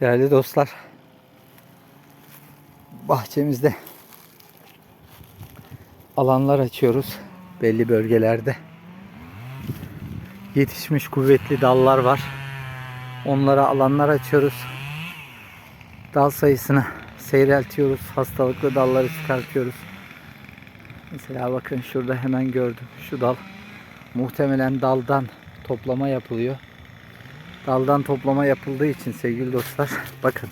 Değerli dostlar, bahçemizde alanlar açıyoruz belli bölgelerde. Yetişmiş kuvvetli dallar var. Onlara alanlar açıyoruz. Dal sayısını seyreltiyoruz. Hastalıklı dalları çıkartıyoruz. Mesela bakın şurada hemen gördüm. Şu dal muhtemelen daldan toplama yapılıyor. Daldan toplama yapıldığı için sevgili dostlar bakın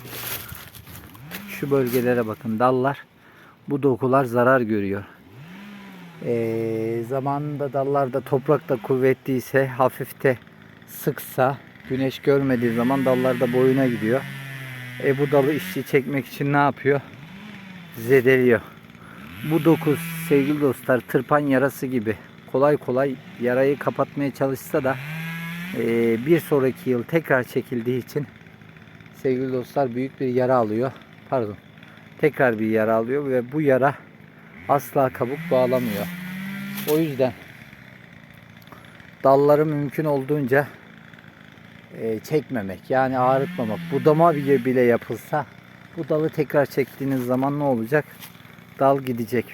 şu bölgelere bakın dallar bu dokular zarar görüyor. Ee, zamanında dallarda toprak da kuvvetliyse hafif de sıksa güneş görmediği zaman dallar da boyuna gidiyor. E bu dalı işçi çekmek için ne yapıyor? Zedeliyor. Bu doku sevgili dostlar tırpan yarası gibi kolay kolay yarayı kapatmaya çalışsa da bir sonraki yıl tekrar çekildiği için sevgili dostlar büyük bir yara alıyor. Pardon. Tekrar bir yara alıyor ve bu yara asla kabuk bağlamıyor. O yüzden dalları mümkün olduğunca e, çekmemek yani ağrıtmamak. Budama bile, bile yapılsa bu dalı tekrar çektiğiniz zaman ne olacak? Dal gidecek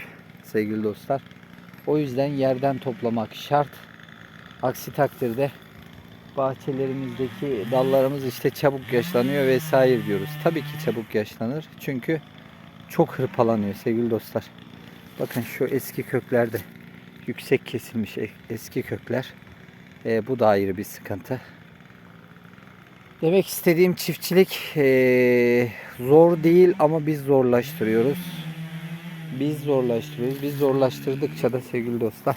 sevgili dostlar. O yüzden yerden toplamak şart. Aksi takdirde bahçelerimizdeki dallarımız işte çabuk yaşlanıyor vesaire diyoruz. Tabii ki çabuk yaşlanır. Çünkü çok hırpalanıyor sevgili dostlar. Bakın şu eski köklerde yüksek kesilmiş e- eski kökler. Ee, bu da ayrı bir sıkıntı. Demek istediğim çiftçilik ee, zor değil ama biz zorlaştırıyoruz. Biz zorlaştırıyoruz. Biz zorlaştırdıkça da sevgili dostlar.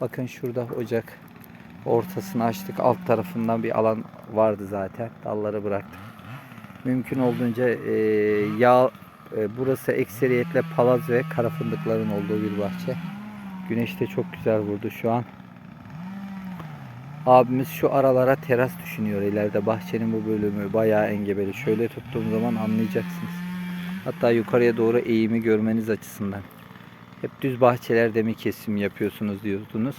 Bakın şurada ocak ortasını açtık. Alt tarafından bir alan vardı zaten. Dalları bıraktık. Mümkün olduğunca e, yağ e, burası ekseriyetle palaz ve kara fındıkların olduğu bir bahçe. Güneş de çok güzel vurdu şu an. Abimiz şu aralara teras düşünüyor ileride. Bahçenin bu bölümü bayağı engebeli. Şöyle tuttuğum zaman anlayacaksınız. Hatta yukarıya doğru eğimi görmeniz açısından. Hep düz bahçelerde mi kesim yapıyorsunuz diyordunuz.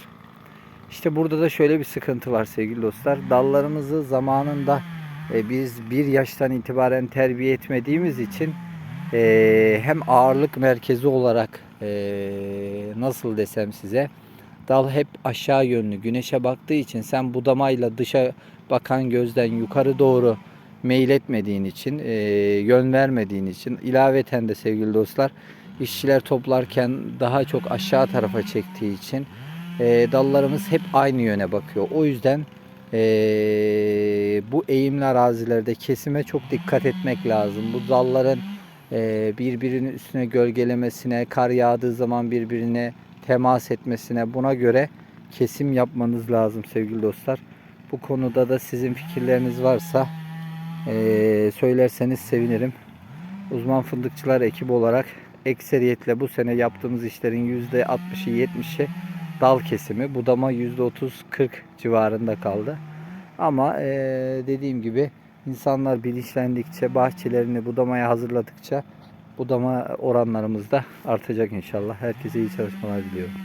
İşte burada da şöyle bir sıkıntı var sevgili dostlar. Dallarımızı zamanında e, biz bir yaştan itibaren terbiye etmediğimiz için e, hem ağırlık merkezi olarak e, nasıl desem size dal hep aşağı yönlü güneşe baktığı için sen budamayla dışa bakan gözden yukarı doğru meyletmediğin için e, yön vermediğin için ilaveten de sevgili dostlar işçiler toplarken daha çok aşağı tarafa çektiği için e, dallarımız hep aynı yöne bakıyor. O yüzden e, bu eğimli arazilerde kesime çok dikkat etmek lazım. Bu dalların e, birbirinin üstüne gölgelemesine, kar yağdığı zaman birbirine temas etmesine buna göre kesim yapmanız lazım sevgili dostlar. Bu konuda da sizin fikirleriniz varsa e, söylerseniz sevinirim. Uzman fındıkçılar ekibi olarak ekseriyetle bu sene yaptığımız işlerin %60'ı 70'i dal kesimi. Budama %30-40 civarında kaldı. Ama e, dediğim gibi insanlar bilinçlendikçe, bahçelerini budamaya hazırladıkça budama oranlarımız da artacak inşallah. Herkese iyi çalışmalar diliyorum.